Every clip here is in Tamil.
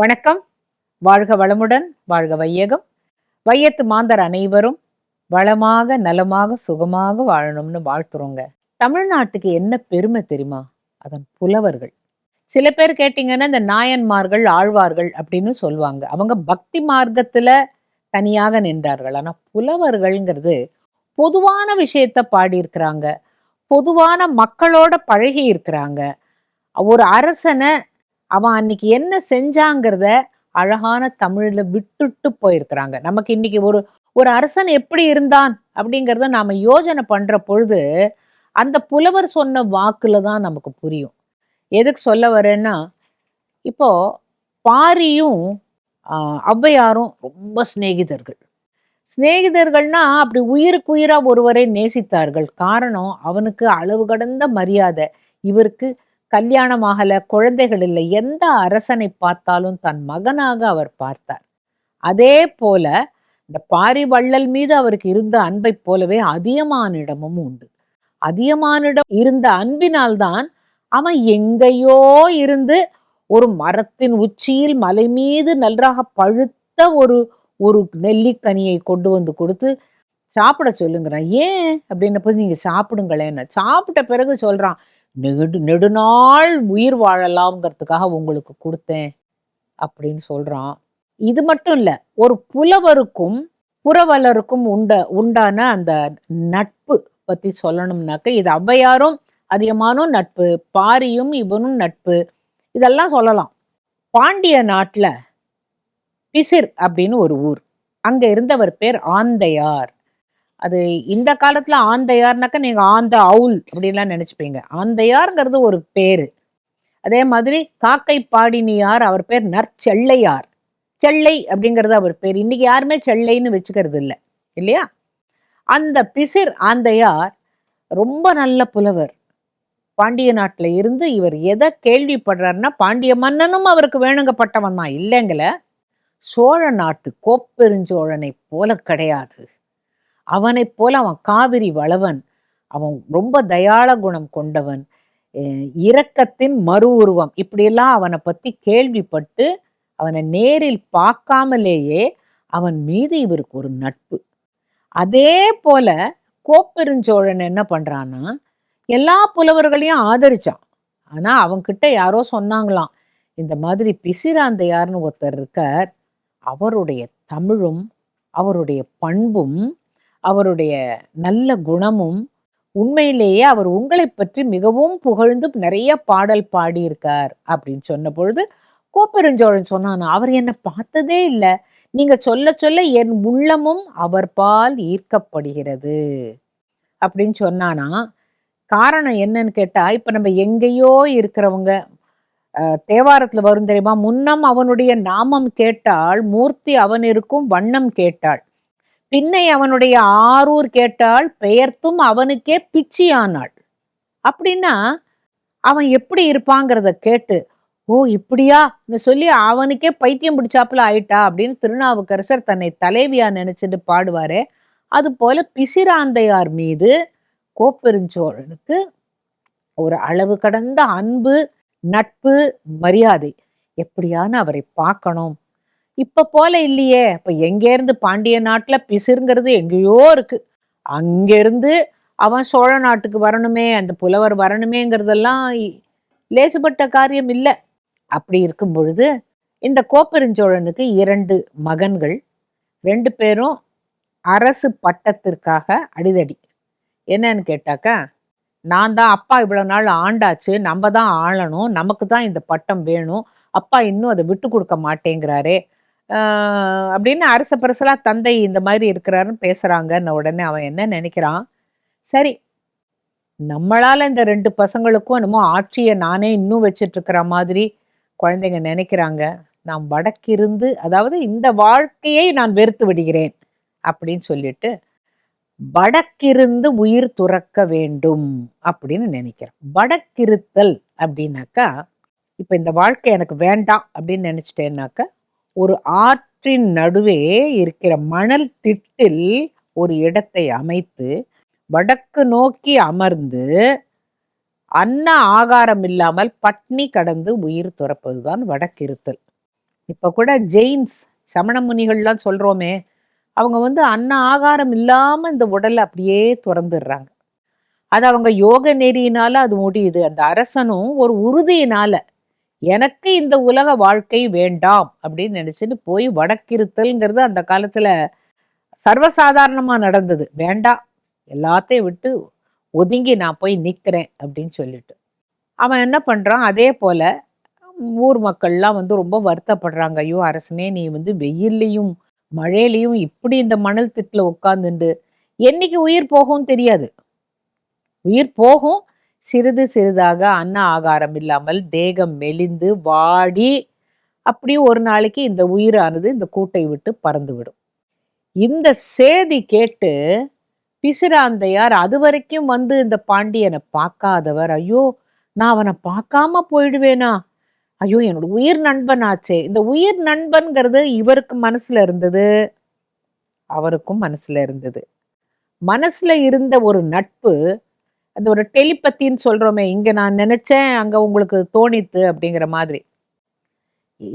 வணக்கம். வாழ்க வளமுடன் வாழ்க வையகம். வையத்து மாந்தர் அனைவரும் வளமாக நலமாக சுகமாக வாழணும்னு வாழ்த்துறோங்க. தமிழ்நாட்டுக்கு என்ன பெருமை தெரியுமா? அதன் புலவர்கள். சில பேர் கேட்டிங்கன்னா இந்த நாயன்மார்கள் ஆழ்வார்கள் அப்படின்னு சொல்லுவாங்க. அவங்க பக்தி மார்க்கத்துல தனியாக நின்றார்கள். ஆனா புலவர்கள்ங்கிறது பொதுவான விஷயத்த பாடியிருக்கிறாங்க. பொதுவான மக்களோட பழகி இருக்கிறாங்க ஒரு அரசனை அவன் அன்னைக்கு என்ன செஞ்சாங்கிறத அழகான தமிழில் விட்டுட்டு போயிருக்கிறாங்க. நமக்கு இன்னைக்கு ஒரு ஒரு அரசன் எப்படி இருந்தான் அப்படிங்கிறத நாம் யோசனை பண்ணுற பொழுது அந்த புலவர் சொன்ன வாக்கில் தான் நமக்கு புரியும். எதுக்கு சொல்ல வரேன்னா இப்போ பாரியும் ஔவையாரும் ரொம்ப சிநேகிதர்கள். சிநேகிதர்கள்னா அப்படி உயிருக்கு உயிராக ஒருவரை நேசித்தார்கள். காரணம் அவனுக்கு அளவு கடந்த மரியாதை. இவருக்கு கல்யாணம் ஆகல குழந்தைகள் இல்லை எந்த அரசனை பார்த்தாலும் தன் மகனாக அவர் பார்த்தார். அதே போல இந்த பாரி வள்ளல் மீது அவருக்கு இருந்த அன்பைப் போலவே அதியமானிடமும் உண்டு. அதியமானிடம் இருந்த அன்பினால்தான் அவன் எங்கேயோ இருந்து ஒரு மரத்தின் உச்சியில் மலை மீது நன்றாக பழுத்த ஒரு ஒரு நெல்லிக்கனியை கொண்டு வந்து கொடுத்து சாப்பிட சொல்லுங்கிறான் ஏன்? அப்படின்னப்போ நீங்க சாப்பிடுங்களேன்னு. சாப்பிட்ட பிறகு சொல்றான் நெடு நெடுநாள் உயிர் வாழலாம்ங்கிறதுக்காக உங்களுக்கு கொடுத்தேன் அப்படின்னு சொல்கிறான் இது மட்டும் இல்லை ஒரு புலவருக்கும் புறவலருக்கும் உண்ட உண்டான அந்த நட்பு பற்றி சொல்லணும்னாக்க இது ஔவையாரும் அதிகமானும் நட்பு பாரியும் இவனும் நட்பு இதெல்லாம் சொல்லலாம். பாண்டிய நாட்டில் பிசிர் அப்படின்னு ஒரு ஊர். அங்கே இருந்தவர் பேர் ஆந்தையார். அது இந்த காலத்துல ஆந்தையார்னாக்கா நீங்க ஆந்த அவுல் அப்படின்லாம் நினைச்சுப்பீங்க. ஆந்தையார்ங்கிறது ஒரு பேரு. அதே மாதிரி காக்கை பாடினியார் அவர் பேர் நற்செல்லையார் செல்லை அப்படிங்கிறது அவர் பேர். இன்னைக்கு யாருமே செல்லைன்னு வச்சுக்கிறது இல்லை இல்லையா? அந்த பிசிர் ஆந்தையார் ரொம்ப நல்ல புலவர். பாண்டிய நாட்டில் இருந்து இவர் எதை கேள்விப்படுறாருன்னா பாண்டிய மன்னனும் அவருக்கு வேணுங்கப்பட்டவன் தான். இல்லைங்கள? சோழ நாட்டு கோப்பெருஞ்சோழனை போல கிடையாது. அவனைப் போல அவன் காவிரி வளவன். அவன் ரொம்ப தயாள குணம் கொண்டவன். இரக்கத்தின் மறு உருவம். இப்படியெல்லாம் அவனை பத்தி கேள்விப்பட்டு அவனை நேரில் பார்க்காமலேயே அவன் மீது இவருக்கு ஒரு நட்பு. அதே போல கோப்பெருஞ்சோழன் என்ன பண்ணுறான்னா எல்லா புலவர்களையும் ஆதரிச்சான். ஆனால் அவன்கிட்ட யாரோ சொன்னாங்களாம் இந்த மாதிரி பிசிராந்தையார்னு ஒருத்தர் இருக்கார். அவருடைய தமிழும் அவருடைய பண்பும் அவருடைய நல்ல குணமும் உண்மையிலேயே அவர் உங்களை பற்றி மிகவும் புகழ்ந்து நிறைய பாடல் பாடியிருக்கார் அப்படின்னு சொன்ன பொழுது கோப்பெருஞ்சோழன் சொன்னான் அவர் என்னை பார்த்ததே இல்லை. நீங்க சொல்ல சொல்ல என் உள்ளமும் அவர் பால் ஈர்க்கப்படுகிறது. அப்படின்னு சொன்னானா. காரணம் என்னன்னு கேட்டா இப்ப நம்ம எங்கேயோ இருக்கிறவங்க தேவாரத்துல வரும் தெரியுமா? முன்னம் அவனுடைய நாமம் கேட்டால் மூர்த்தி அவன் இருக்கும் வண்ணம் கேட்டாள். பின்னை அவனுடைய ஆரூர் கேட்டாள் பெயர்த்தும் அவனுக்கே பிச்சியானாள். அப்படின்னா அவன் எப்படி இருப்பாங்கிறத கேட்டு ஓ இப்படியா? சொல்லி அவனுக்கே பைத்தியம் பிடிச்சாப்புல ஆயிட்டா? அப்படின்னு திருநாவுக்கரசர் தன்னை தலைவியா நினைச்சிட்டு பாடுவாரு. அது போல பிசிராந்தையார் மீது கோப்பெருஞ்சோழனுக்கு ஒரு அளவு கடந்த அன்பு நட்பு மரியாதை. எப்படியான அவரை பார்க்கணும்? இப்போ போல இல்லையே. இப்போ எங்கேருந்து பாண்டிய நாட்டில் பிசுருங்கிறது எங்கேயோ இருக்கு. அங்கேருந்து அவன் சோழ நாட்டுக்கு வரணுமே அந்த புலவர் வரணுமேங்கிறதெல்லாம் லேசுபட்ட லேசுப்பட்ட காரியம் இல்லை. அப்படி இருக்கும் பொழுது இந்த கோப்பெருஞ்சோழனுக்கு இரண்டு மகன்கள் ரெண்டு பேரும் அரசு பட்டத்திற்காக அடிதடி. என்னன்னு கேட்டாக்கா நான் தான் அப்பா இவ்வளோ நாள் ஆண்டாச்சு நம்ம தான் ஆளணும் நமக்கு தான் இந்த பட்டம் வேணும் அப்பா இன்னும் அதை விட்டு கொடுக்க மாட்டேங்கிறாரே அப்படின்னு அரச பரிசலாக தந்தை இந்த மாதிரி இருக்கிறாருன்னு பேசுகிறாங்கன்ன உடனே அவன் என்ன நினைக்கிறான்? சரி நம்மளால் இந்த ரெண்டு பசங்களுக்கும் என்னமோ ஆட்சியை நானே இன்னும் வச்சிட்ருக்கிற மாதிரி குழந்தைங்க நினைக்கிறாங்க. நான் வடக்கிருந்து அதாவது இந்த வாழ்க்கையை நான் வெறுத்து விடுகிறேன் அப்படின்னு சொல்லிட்டு வடக்கிருந்து உயிர் துறக்க வேண்டும் அப்படின்னு நினைக்கிறேன். வடக்கிருத்தல் அப்படின்னாக்கா இப்போ இந்த வாழ்க்கை எனக்கு வேண்டாம் அப்படின்னு நினச்சிட்டேன்னாக்கா ஒரு ஆற்றின் நடுவே இருக்கிற மணல் திட்டில் ஒரு இடத்தை அமைத்து வடக்கு நோக்கி அமர்ந்து அன்ன ஆகாரம் இல்லாமல் பட்னி கடந்து உயிர் துறப்பதுதான் வடக்கிருத்தல். இப்போ கூட ஜெயின்ஸ் சமண முனிகள்லாம் சொல்கிறோமே அவங்க வந்து அன்ன ஆகாரம் இல்லாமல் இந்த உடலை அப்படியே துறந்துடுறாங்க. அது அவங்க யோக நெறியினால அது முடியுது. அந்த அரசனும் ஒரு உறுதியினால எனக்கு இந்த உலக வாழ்க்கை வேண்டாம் அப்படின்னு நினச்சிட்டு போய் வடக்கிருத்தல்ங்கிறது அந்த காலத்தில் சர்வசாதாரணமாக நடந்தது. வேண்டாம் எல்லாத்தையும் விட்டு ஒதுங்கி நான் போய் நிற்கிறேன் அப்படின்னு சொல்லிட்டு. அவன் என்ன பண்ணுறான் அதே போல் ஊர் மக்கள்லாம் வந்து ரொம்ப வருத்தப்படுறாங்க. ஐயோ அரசனே நீ வந்து வெயில்லையும் மழையிலையும் இப்படி இந்த மணல் திட்டில் உட்காந்துண்டு என்னைக்கு உயிர் போகும் தெரியாது. உயிர் போகும் சிறிது சிறிதாக அன்ன ஆகாரம் இல்லாமல் தேகம் மெலிந்து வாடி அப்படி ஒரு நாளைக்கு இந்த உயிரானது இந்த கூட்டை விட்டு பறந்து விடும் இந்த சேதி கேட்டு பிசுராந்தையார் அது வரைக்கும் வந்து இந்த பாண்டியனை பார்க்காதவர். ஐயோ நான் அவனை பார்க்காம போயிடுவேனா? ஐயோ என்னோட உயிர் நண்பன் ஆச்சே இந்த உயிர் நண்பன்கிறது இவருக்கு மனசுல இருந்தது அவருக்கும் மனசுல இருந்தது. மனசுல இருந்த ஒரு நட்பு அந்த ஒரு டெலிபத்தின்னு சொல்கிறோமே இங்கே நான் நினச்சேன் அங்கே உங்களுக்கு தோணித்து அப்படிங்கிற மாதிரி.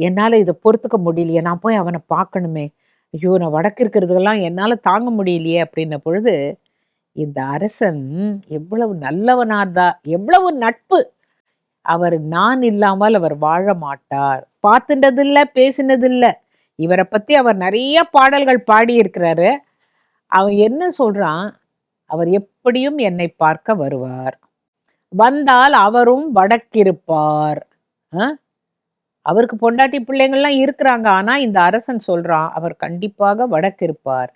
என்னால் இதை பொறுத்துக்க முடியலையே நான் போய் அவனை பார்க்கணுமே. ஐயோ நான் வடக்கு இருக்கிறதுக்கெல்லாம் என்னால் தாங்க முடியலையே அப்படின்ன பொழுது இந்த அரசன் எவ்வளவு நல்லவனார்தா எவ்வளவு நட்பு. அவர் நான் இல்லாமல் அவர் வாழ மாட்டார். பார்த்துட்டதில்லை பேசினதில்லை. இவரை பற்றி அவர் நிறைய பாடல்கள் பாடியிருக்கிறாரு. அவன் என்ன சொல்கிறான் அவர் எப்படியும் என்னை பார்க்க வருவார். வந்தால் அவரும் வடக்கிருப்பார். ஆ? அவருக்கு பொண்டாட்டி பிள்ளைங்கள்லாம் இருக்கிறாங்க. ஆனால் இந்த அரசன் சொல்கிறான் அவர் கண்டிப்பாக வடக்கிருப்பார்.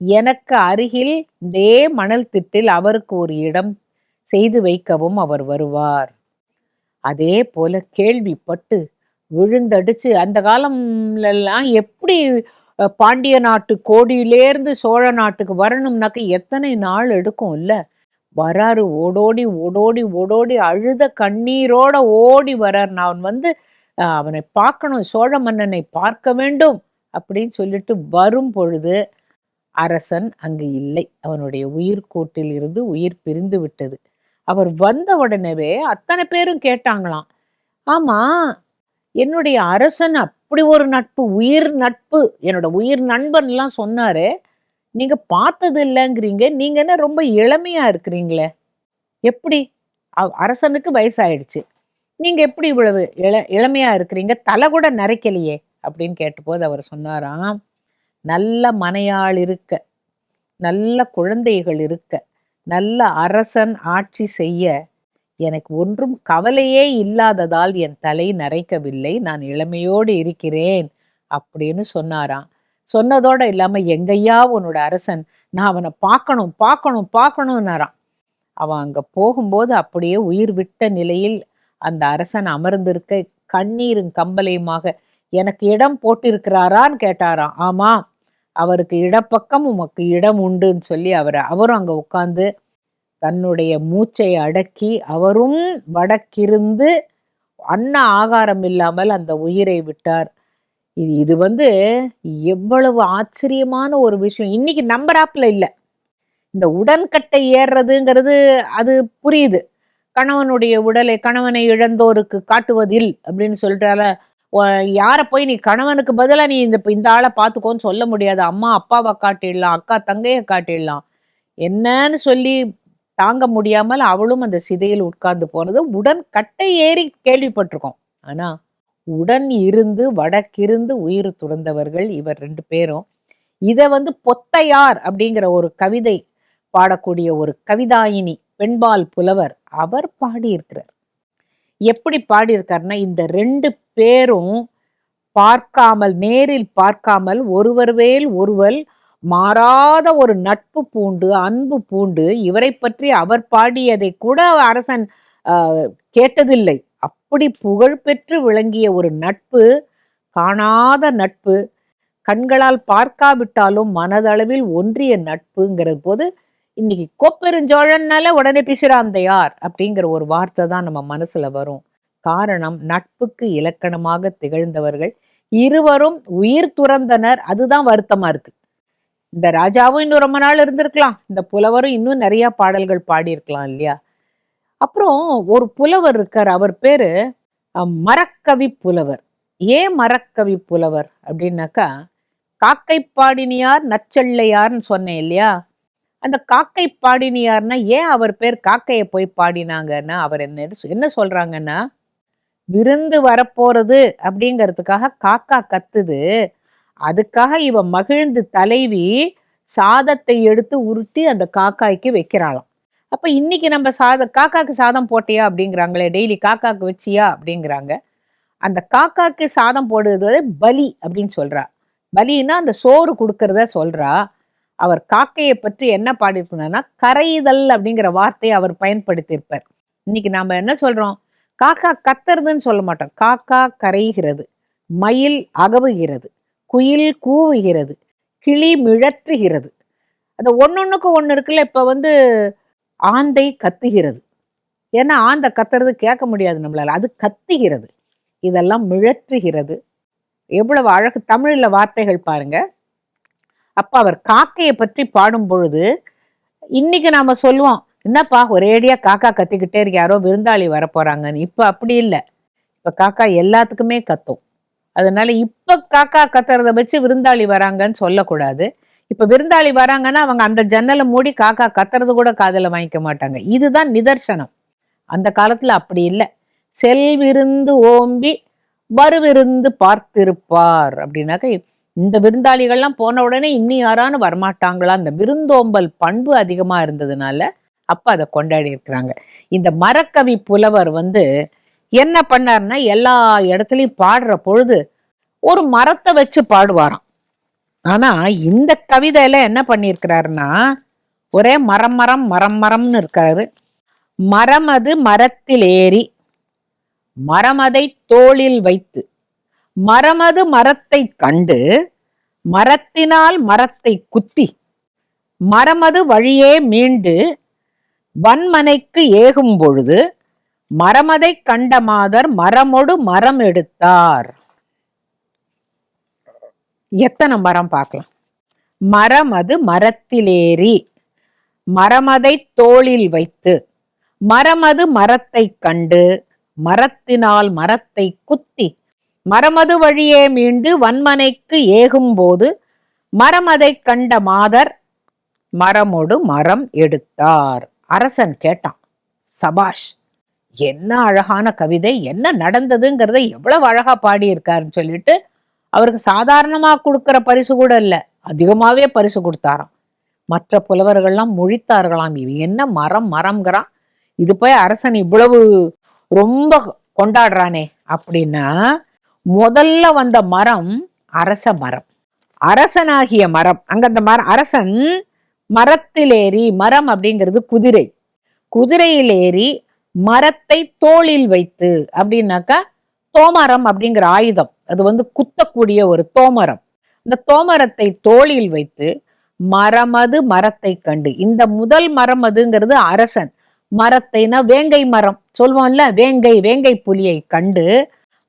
எனக்கு அருகில் இதே மணல் திட்டில் அவருக்கு ஒரு இடம் செய்து வைக்கவும் அவர் வருவார். அதே போல கேள்விப்பட்டு விழுந்தடிச்சு அந்த காலம்லாம் எப்படி பாண்டிய நாட்டு கோடியிலேருந்து சோழ நாட்டுக்கு வரணும்னாக்க எத்தனை நாள் எடுக்கும் இல்லை? வராரு ஓடோடி ஓடோடி ஓடோடி அழுத கண்ணீரோட ஓடி வரார். நான் வந்து அவனை பார்க்கணும் சோழ மன்னனை பார்க்க வேண்டும் அப்படின்னு சொல்லிட்டு வரும் பொழுது அரசன் அங்கு இல்லை. அவனுடைய உயிர் கூட்டில் இருந்து உயிர் பிரிந்து விட்டது. அவர் வந்த உடனேவே அத்தனை பேரும் கேட்டாங்களாம். ஆமா என்னுடைய அரசன் அப்படி ஒரு நட்பு உயிர் நட்பு என்னோட உயிர் நண்பன்லாம் சொன்னாரு. நீங்க பார்த்தது இல்லைங்கிறீங்க. நீங்க என்ன ரொம்ப இளமையா இருக்கிறீங்களே? எப்படி? அரசனுக்கு வயசாயிடுச்சு. நீங்க எப்படி இவ்வளவு இள இளமையா இருக்கிறீங்க? தலை கூட நரைக்கலையே அப்படின்னு கேட்டபோது அவர் சொன்னாராம் நல்ல மனையாள் இருக்க நல்ல குழந்தைகள் இருக்க நல்ல அரசன் ஆட்சி செய்ய எனக்கு ஒன்றும் கவலையே இல்லாததால் என் தலை நரைக்கவில்லை. நான் இளமையோடு இருக்கிறேன் அப்படின்னு சொன்னாராம். சொன்னதோட இல்லாம எங்கய்யா உன்னோட அரசன்? நான் அவனை பார்க்கணும் பார்க்கணும் பார்க்கணும்னாராம். அவன் அங்க போகும்போது அப்படியே உயிர் விட்ட நிலையில் அந்த அரசன் அமர்ந்திருக்க கண்ணீரும் கம்பலையுமாக எனக்கு இடம் போட்டிருக்கிறாரான்னு கேட்டாராம். ஆமா அவருக்கு இடப்பக்கம் உமக்கு இடம் உண்டுன்னு சொல்லி அவரை அவரும் அங்க உட்காந்து தன்னுடைய மூச்சை அடக்கி அவரும் வடக்கிருந்து அன்ன ஆகாரம் இல்லாமல் அந்த உயிரை விட்டார். இது இது வந்து எவ்வளவு ஆச்சரியமான ஒரு விஷயம். இன்னைக்கு நம்பராப்பில் இல்லை. இந்த உடன்கட்டை ஏறுறதுங்கிறது அது புரியுது. கணவனுடைய உடலை கணவனை இழந்தோருக்கு காட்டுவதில் அப்படின்னு சொல்லிட்டால யாரை போய் நீ கணவனுக்கு பதிலாக நீ இந்த இந்த ஆளை பார்த்துக்கோன்னு சொல்ல முடியாது. அம்மா அப்பாவை காட்டிடலாம் அக்கா தங்கையை காட்டிடலாம். என்னன்னு சொல்லி தாங்க முடியாமல் அவளும் அந்த சிதையில் உட்கார்ந்து போனது. உடன் கட்டை ஏறி கேள்விப்பட்டிருக்கோம். ஆனா உடன் இருந்து வடக்கிருந்து உயிர் துறந்தவர்கள் இவர் ரெண்டு பேரும். இதை வந்து பொத்தையார் அப்படிங்கிற ஒரு கவிதை பாடக்கூடிய ஒரு கவிதாயினி பெண்பால் புலவர் அவர் பாடியிருக்கிறார். எப்படி பாடியிருக்காருன்னா இந்த ரெண்டு பேரும் பார்க்காமல் நேரில் பார்க்காமல் ஒருவர் வேல் ஒருவர் மாறாத ஒரு நட்பு பூண்டு அன்பு பூண்டு இவரை பற்றி அவர் பாடியதை கூட அரசன் கேட்டதில்லை. அப்படி புகழ்பெற்று விளங்கிய ஒரு நட்பு காணாத நட்பு கண்களால் பார்க்காவிட்டாலும் மனதளவில் ஒன்றிய நட்புங்கிற போது இன்னைக்கு கோப்பெருஞ்சோழன்னால உடனே பிசுராந்தையார் அப்படிங்கிற ஒரு வார்த்தை தான் நம்ம மனசுல வரும். காரணம் நட்புக்கு இலக்கணமாக திகழ்ந்தவர்கள் இருவரும் உயிர் துறந்தனர். அதுதான் வருத்தமா இருக்கு. இந்த ராஜாவும் இன்னும் ரொம்ப நாள் இருந்திருக்கலாம். இந்த புலவரும் இன்னும் நிறைய பாடல்கள் பாடியிருக்கலாம் இல்லையா? அப்புறம் ஒரு புலவர் இருக்கார். அவர் பேரு மரக்கவி புலவர். ஏன் மரக்கவி புலவர் அப்படின்னாக்கா காக்கை பாடினியார் நச்செள்ளையார்னு சொன்னேன் இல்லையா? அந்த காக்கை பாடினியார்னா ஏன் அவர் பேர் காக்கையை போய் பாடினாங்கன்னா அவர் என்ன என்ன சொல்றாங்கன்னா விருந்து வரப்போறது அப்படிங்கிறதுக்காக காக்கா கத்துது. அதுக்காக இவ மகிழ்ந்து தலைவி சாதத்தை எடுத்து உருட்டி அந்த காக்காய்க்கு வைக்கிறாளாம். அப்ப இன்னைக்கு நம்ம சாத காக்காக்கு சாதம் போட்டியா அப்படிங்கிறாங்களே டெய்லி காக்காக்கு வச்சியா அப்படிங்கிறாங்க. அந்த காக்காக்கு சாதம் போடுறது பலி அப்படின்னு சொல்றா. பலின்னா அந்த சோறு கொடுக்கறத சொல்றா. அவர் காக்கையை பற்றி என்ன பாடியிருக்கணும்னா கரைதல் அப்படிங்கிற வார்த்தையை அவர் பயன்படுத்தியிருப்பார். இன்னைக்கு நாம என்ன சொல்றோம்? காக்கா கத்துறதுன்னு சொல்ல மாட்டோம். காக்கா கரைகிறது மயில் அகவுகிறது. குயில் கூவுகிறது கிளி மிழற்றுகிறது. அந்த ஒன்னொன்றுக்கு ஒன்று இருக்குல்ல இப்போ வந்து ஆந்தை கத்துகிறது. ஏன்னா ஆந்தை கத்துறது கேட்க முடியாது நம்மளால். அது கத்துகிறது. இதெல்லாம் மிழற்றுகிறது. எவ்வளவு அழகு. தமிழில் வார்த்தைகள் பாருங்க. அப்போ அவர் காக்கையை பற்றி பாடும் பொழுது இன்னைக்கு நாம் சொல்லுவோம் என்னப்பா ஒரேடியாக காக்கா கத்திக்கிட்டே இருக்கு யாரோ விருந்தாளி வரப்போகிறாங்கன்னு இப்போ அப்படி இல்லை. இப்போ காக்கா எல்லாத்துக்குமே கத்தும். அதனால இப்ப காக்கா கத்துறத வச்சு விருந்தாளி வராங்கன்னு சொல்லக்கூடாது. இப்ப விருந்தாளி வராங்கன்னா அவங்க அந்த ஜன்னலை மூடி காக்கா கத்துறது கூட காதல வாங்கிக்க மாட்டாங்க. இதுதான் நிதர்சனம். அந்த காலத்துல அப்படி இல்லை. செல்விருந்து ஓம்பி வருவிருந்து பார்த்திருப்பார் அப்படின்னாக்க இந்த விருந்தாளிகள்லாம் போன உடனே இன்னி யாரானு வரமாட்டாங்களா? அந்த விருந்தோம்பல் பண்பு அதிகமா இருந்ததுனால அப்ப அதை கொண்டாடி இருக்கிறாங்க. இந்த மரக்கவி புலவர் வந்து என்ன பண்ணார்னா எல்லா இடத்துலையும் பாடுற பொழுது ஒரு மரத்தை வச்சு பாடுவாராம். ஆனா இந்த கவிதையில என்ன பண்ணியிருக்கிறாருன்னா ஒரே மரம் மரம் மரம் மரம்னு இருக்காரு. மரம் அது மரத்தில் ஏறி மரமதை தோளில் வைத்து மரமது மரத்தை கண்டு மரத்தினால் மரத்தை குத்தி மரமது வழியே மீண்டு வன்மனைக்கு ஏகும் பொழுது மரமதை கண்ட மாதர் மரமொடு மரம் எடுத்தார். எத்தனை மரம் பார்க்கலாம்? மரம் அது மரத்திலேறி மரமதை தோளில் வைத்து மரமது மரத்தை கண்டு மரத்தினால் மரத்தை குத்தி மரமது வழியே மீண்டு வன்மனைக்கு ஏகும்போது மரமதை கண்ட மாதர் மரமொடு மரம் எடுத்தார். அரசன் கேட்டான் சபாஷ் என்ன அழகான கவிதை என்ன நடந்ததுங்கிறத எவ்வளவு அழகா பாடியிருக்காருன்னு சொல்லிட்டு அவருக்கு சாதாரணமாக கொடுக்குற பரிசு கூட இல்லை. அதிகமாகவே பரிசு கொடுத்தாராம். மற்ற புலவர்கள்லாம் முழித்தார்களாம். இவன் என்ன மரம் மரம்ங்கிறான். இது போய் அரசன் இவ்வளவு ரொம்ப கொண்டாடுறானே அப்படின்னா முதல்ல வந்த மரம் அரச மரம். அரசனாகிய மரம். அங்க அந்த மரம் அரசன் மரத்திலேறி மரம் அப்படிங்கிறது குதிரை. குதிரையில் ஏறி மரத்தை தோளில் வைத்து அப்படின்னாக்கா தோமரம் அப்படிங்கிற ஆயுதம். அது வந்து குத்தக்கூடிய ஒரு தோமரம். இந்த தோமரத்தை தோளில் வைத்து மரமது மரத்தை கண்டு. இந்த முதல் மரம் அதுங்கிறது அரசன். மரத்தைனா வேங்கை மரம். சொல்லுவோம்ல வேங்கை வேங்கை புலியை கண்டு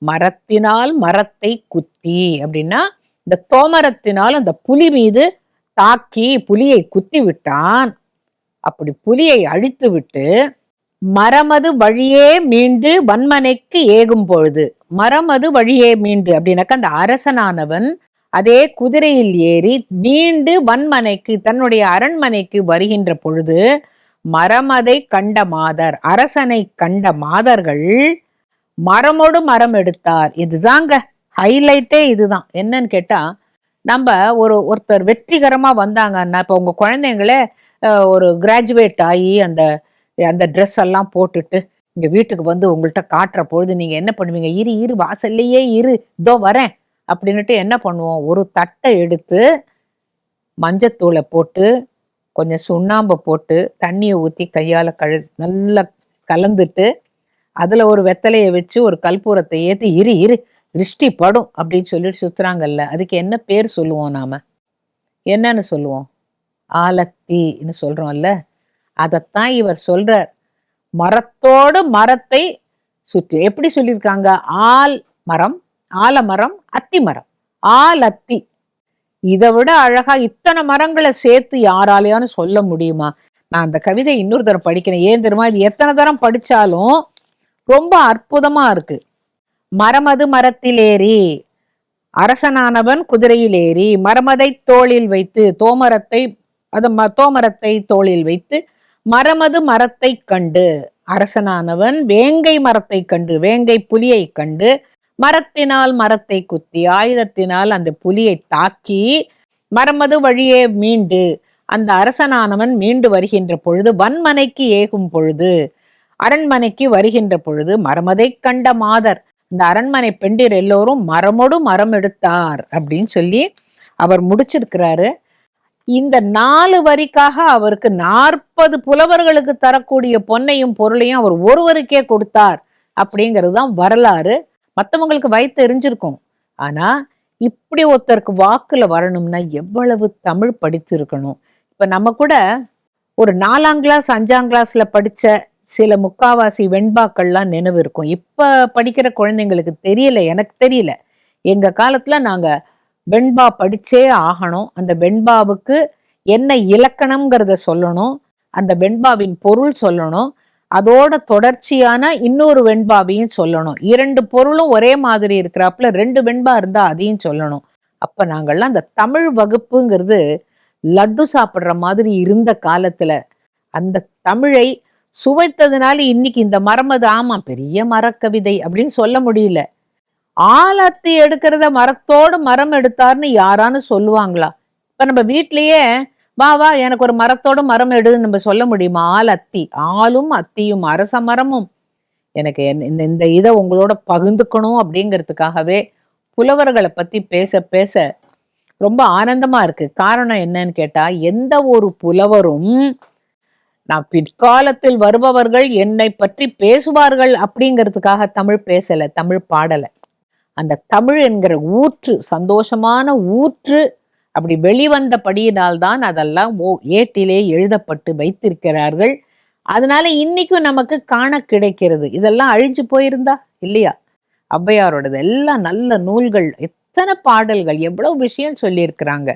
மரத்தினால் மரத்தை குத்தி அப்படின்னா இந்த தோமரத்தினால் அந்த புலி மீது தாக்கி புலியை குத்தி விட்டான். அப்படி புலியை அழித்து விட்டு மரமது வழியே மீண்டு வன்மனைக்கு ஏகும் பொழுது. மரமது வழியே மீண்டு அப்படின்னாக்க அந்த அரசனானவன் அதே குதிரையில் ஏறி மீண்டு வன்மனைக்கு தன்னுடைய அரண்மனைக்கு வருகின்ற பொழுது மரமதை கண்ட மாதர் அரசனை கண்ட மாதர்கள் மரமோடு மரம் எடுத்தார். இதுதாங்க ஹைலைட்டே இதுதான். என்னன்னு கேட்டா நம்ம ஒரு ஒருத்தர் வெற்றிகரமா வந்தாங்கன்னா இப்போ உங்க குழந்தைங்களே ஒரு கிராஜுவேட் ஆகி அந்த அந்த ட்ரெஸ் எல்லாம் போட்டுட்டு இங்கே வீட்டுக்கு வந்து உங்கள்கிட்ட காட்டுற பொழுது நீங்கள் என்ன பண்ணுவீங்க? இரு இரு வாசல்லையே இரு இதோ வரேன் அப்படின்னுட்டு என்ன பண்ணுவோம்? ஒரு தட்டை எடுத்து மஞ்சத்தூளை போட்டு கொஞ்சம் சுண்ணாம்பை போட்டு தண்ணியை ஊற்றி கையால் கழு நல்லா கலந்துட்டு அதில் ஒரு வெத்தலையை வச்சு ஒரு கற்பூரத்தை ஏற்றி இரு இரு திருஷ்டி படும் அப்படின்னு சொல்லிட்டு சுற்றுறாங்கல்ல அதுக்கு என்ன பேர் சொல்லுவோம் நாம்? என்னன்னு சொல்லுவோம்? ஆலத்தின்னு சொல்கிறோம்ல அதைத்தான் இவர் சொல்றார். மரத்தோடு மரத்தை சுற்றி எப்படி சொல்லியிருக்காங்க? ஆல் மரம் ஆலமரம் அத்தி மரம். ஆல் அத்தி. இதை விட அழகா இத்தனை மரங்களை சேர்த்து யாராலையான்னு சொல்ல முடியுமா? நான் அந்த கவிதை இன்னொரு தரம் படிக்கிறேன். ஏன் தெரியுமா? இது எத்தனை தரம் படிச்சாலும் ரொம்ப அற்புதமா இருக்கு. மரமது மரத்திலேறி அரசனானவன் குதிரையில் ஏறி மரமதை தோளில் வைத்து தோமரத்தை அது ம- தோமரத்தை தோளில் வைத்து மரமது மரத்தை கண்டு. அரசனானவன் வேங்கை மரத்தை கண்டு வேங்கை புலியை கண்டு. மரத்தினால் மரத்தை குத்தி ஆயுதத்தினால் அந்த புலியை தாக்கி மரமது வழியே மீண்டு அந்த அரசனானவன் மீண்டு வருகின்ற பொழுது வன்மனைக்கு ஏகும் பொழுது அரண்மனைக்கு வருகின்ற பொழுது மரமதை கண்ட மாதர் இந்த அரண்மனை பெண்டிர் எல்லோரும் மரமோடு மரம் எடுத்தார் அப்படின்னு சொல்லி அவர் முடிச்சிருக்கிறாரு. இந்த நாலு வரிக்காக அவருக்கு நாற்பது புலவர்களுக்கு தரக்கூடிய பொன்னையும் பொருளையும் அவர் ஒருவருக்கே கொடுத்தார் அப்படிங்கிறது தான் வரலாறு. மற்றவங்களுக்கு வயிற்று எரிஞ்சிருக்கும். ஆனா இப்படி ஒருத்தருக்கு வாக்குல வரணும்னா எவ்வளவு தமிழ் படித்திருக்கணும். இப்ப நம்ம கூட ஒரு நாலாம் கிளாஸ் அஞ்சாம் கிளாஸ்ல படிச்ச சில முக்காவாசி வெண்பாக்கள்லாம் நினைவு இருக்கும். இப்ப படிக்கிற குழந்தைங்களுக்கு தெரியல எனக்கு தெரியல. எங்க காலத்துல நாங்க வெண்பா படிச்சே ஆகணும். அந்த வெண்பாவுக்கு என்ன இலக்கணம்ங்கிறத சொல்லணும். அந்த வெண்பாவின் பொருள் சொல்லணும். அதோட தொடர்ச்சியான இன்னொரு வெண்பாவையும் சொல்லணும். இரண்டு பொருளும் ஒரே மாதிரி இருக்கிறாப்புல ரெண்டு வெண்பா இருந்தால் அதையும் சொல்லணும். அப்போ நாங்கள்லாம் அந்த தமிழ் வகுப்புங்கிறது லட்டு சாப்பிட்ற மாதிரி இருந்த காலத்தில் அந்த தமிழை சுவைத்ததுனால இன்னைக்கு இந்த மரமது ஆமாம் பெரிய மரக்கவிதை அப்படின்னு சொல்ல முடியல. ஆலத்தி எடுக்கிறத மரத்தோடு மரம் எடுத்தார்னு யாரான்னு சொல்லுவாங்களா? இப்ப நம்ம வீட்லயே வா வா எனக்கு ஒரு மரத்தோட மரம் எடுன்னு நம்ம சொல்ல முடியுமா? ஆள் அத்தி. ஆளும் அத்தியும் அரச மரமும். எனக்கு இந்த இந்த இதை உங்களோட பகிர்ந்துக்கணும் அப்படிங்கிறதுக்காகவே புலவர்களை பத்தி பேச பேச ரொம்ப ஆனந்தமா இருக்கு. காரணம் என்னன்னு கேட்டா எந்த ஒரு புலவரும் நான் பிற்காலத்தில் வருபவர்கள் என்னை பற்றி பேசுவார்கள் அப்படிங்கிறதுக்காக தமிழ் பேசலை தமிழ் பாடலை. அந்த தமிழ் என்கிற ஊற்று சந்தோஷமான ஊற்று அப்படி வெளிவந்தபடியினால்தான் அதெல்லாம் ஓ ஏட்டிலே எழுதப்பட்டு வைத்திருக்கிறார்கள். அதனால இன்னைக்கும் நமக்கு காண கிடைக்கிறது. இதெல்லாம் அழிஞ்சு போயிருந்தா இல்லையா? ஔவையாரோடது எல்லாம் நல்ல நூல்கள் எத்தனை பாடல்கள் எவ்வளவு விஷயம் சொல்லியிருக்கிறாங்க.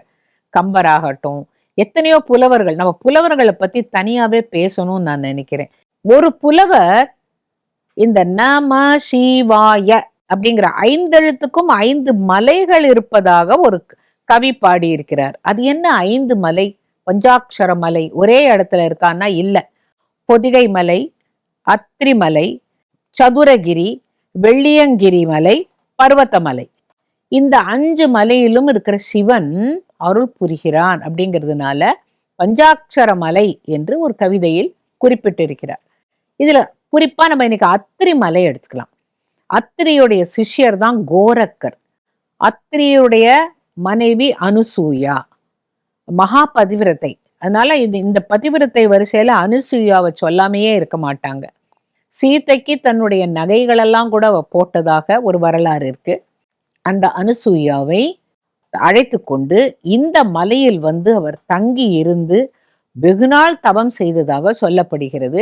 கம்பராகட்டும் எத்தனையோ புலவர்கள் நம்ம புலவர்களை பத்தி தனியாவே பேசணும்னு நான் நினைக்கிறேன். ஒரு புலவர் இந்த நம சிவாய அப்படிங்கிற ஐந்தெழுத்துக்கும் ஐந்து மலைகள் இருப்பதாக ஒரு கவி பாடியிருக்கிறார். அது என்ன ஐந்து மலை? பஞ்சாட்சர மலை. ஒரே இடத்துல இருக்கான்னா இல்லை. பொதிகை மலை அத்திரி மலை சதுரகிரி வெள்ளியங்கிரி மலை பர்வத்தமலை இந்த அஞ்சு மலையிலும் இருக்கிற சிவன் அருள் புரிகிறான் அப்படிங்கிறதுனால பஞ்சாட்சர மலை என்று ஒரு கவிதையில் குறிப்பிட்டிருக்கிறார். இதில் குறிப்பாக நம்ம இன்னைக்கு அத்திரி மலை எடுத்துக்கலாம். அத்திரியுடைய சிஷ்யர் தான் கோரக்கர். அத்திரியுடைய மனைவி அனுசூயா. மகா பதிவிரத்தை. அதனால இது இந்த பதிவிரத்தை வரிசையில அனுசூயாவை சொல்லாமையே இருக்க மாட்டாங்க. சீதைக்கு தன்னுடைய நகைகளெல்லாம் கூட அவ போட்டதாக ஒரு வரலாறு இருக்கு. அந்த அனுசூயாவை அழைத்து கொண்டு இந்த மலையில் வந்து அவர் தங்கி இருந்து வெகுநாள் தவம் செய்ததாக சொல்லப்படுகிறது.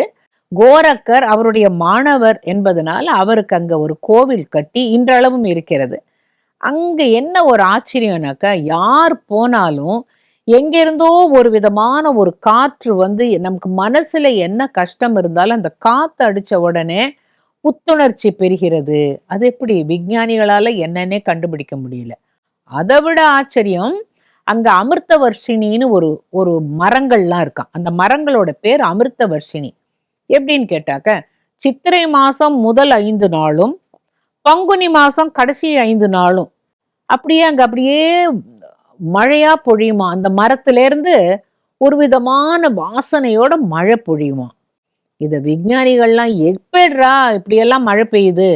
கோரக்கர் அவருடைய மாணவர் என்பதனால் அவருக்கு அங்க ஒரு கோவில் கட்டி இன்றளவும் இருக்கிறது. அங்க என்ன ஒரு ஆச்சரியம்னாக்கா யார் போனாலும் எங்கிருந்தோ ஒரு விதமான ஒரு காற்று வந்து நமக்கு மனசுல என்ன கஷ்டம் இருந்தாலும் அந்த காத்து அடிச்ச உடனே புத்துணர்ச்சி பெறுகிறது. அது எப்படி? விஞ்ஞானிகளால என்னன்னே கண்டுபிடிக்க முடியல. அதை விட ஆச்சரியம் அங்க அமிர்த வர்ஷினின்னு ஒரு ஒரு மரங்கள்லாம் இருக்கான் அந்த மரங்களோட பேர் அமிர்த வர்ஷினி எப்படின்னு கேட்டாக்க சித்திரை மாசம் முதல் ஐந்து நாளும் பங்குனி மாசம் கடைசி ஐந்து நாளும். அப்படியே அங்க அப்படியே மழையா பொழியுமா? அந்த மரத்துல இருந்து ஒரு விதமான வாசனையோட மழை பொழியுமா? இத விஞ்ஞானிகள்லாம் எப்படிரா இப்படியெல்லாம் மழை பெய்யுது?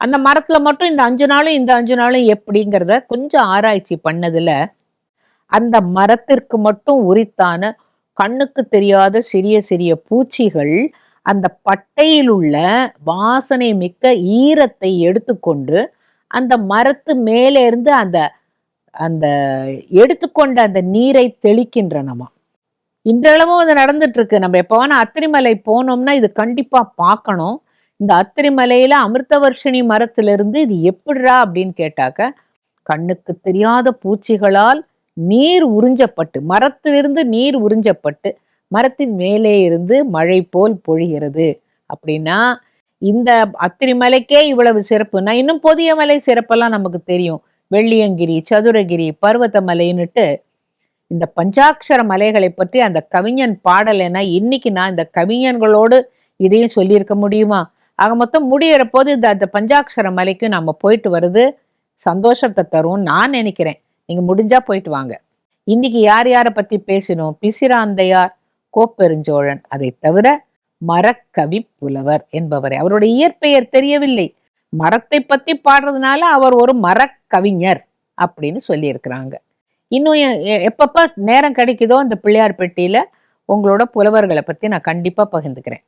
அந்த மரத்துல மட்டும் இந்த அஞ்சு நாளும் இந்த அஞ்சு நாளும் எப்படிங்கிறத கொஞ்சம் ஆராய்ச்சி பண்ணதுல அந்த மரத்திற்கு மட்டும் உரித்தான கண்ணுக்கு தெரியாத சிறிய சிறிய பூச்சிகள் அந்த பட்டையில் உள்ள வாசனை மிக்க ஈரத்தை எடுத்துக்கொண்டு அந்த மரத்து மேலே இருந்து அந்த அந்த எடுத்துக்கொண்ட அந்த நீரை தெளிக்கின்றனமா. இன்றளவும் அது நடந்துட்டு இருக்கு நம்ம எப்போவான அத்திரிமலை போனோம்னா இது கண்டிப்பா பார்க்கணும். இந்த அத்திரிமலையில அமிர்தவர்ஷினி மரத்திலிருந்து இது எப்படிரா அப்படின்னு கேட்டாக்க கண்ணுக்கு தெரியாத பூச்சிகளால் நீர் உறிஞ்சப்பட்டு மரத்திலிருந்து நீர் உறிஞ்சப்பட்டு மரத்தின் மேலே இருந்து மழை போல் பொழிகிறது. அப்படின்னா இந்த அத்திரி மலைக்கே இவ்வளவு சிறப்புனா இன்னும் புதிய மலை சிறப்பெல்லாம் நமக்கு தெரியும். வெள்ளியங்கிரி சதுரகிரி பர்வத மலைன்னுட்டு இந்த பஞ்சாட்சர மலைகளை பற்றி அந்த கவிஞன் பாடலைன்னா இன்னைக்கு நான் இந்த கவிஞன்களோடு இதையும் சொல்லியிருக்க முடியுமா? ஆக மொத்தம் முடியிற போது இந்த அந்த பஞ்சாட்சர மலைக்கு நம்ம போயிட்டு வருது சந்தோஷத்தை தரும் நான் நினைக்கிறேன். நீங்கள் முடிஞ்சா போயிட்டு வாங்க. இன்னைக்கு யார் யாரை பத்தி பேசினோம்? பிசிராந்தையார் கோப்பெருஞ்சோழன். அதை தவிர மரக்கவி புலவர் என்பவரே. அவருடைய இயற்பெயர் தெரியவில்லை. மரத்தை பத்தி பாடுறதுனால அவர் ஒரு மரக்கவிஞர் அப்படின்னு சொல்லியிருக்கிறாங்க. இன்னும் எப்பப்ப நேரம் கிடைக்குதோ அந்த பிள்ளையார் பெட்டியில உங்களோட புலவர்களை பத்தி நான் கண்டிப்பா பகிர்ந்துக்கிறேன்.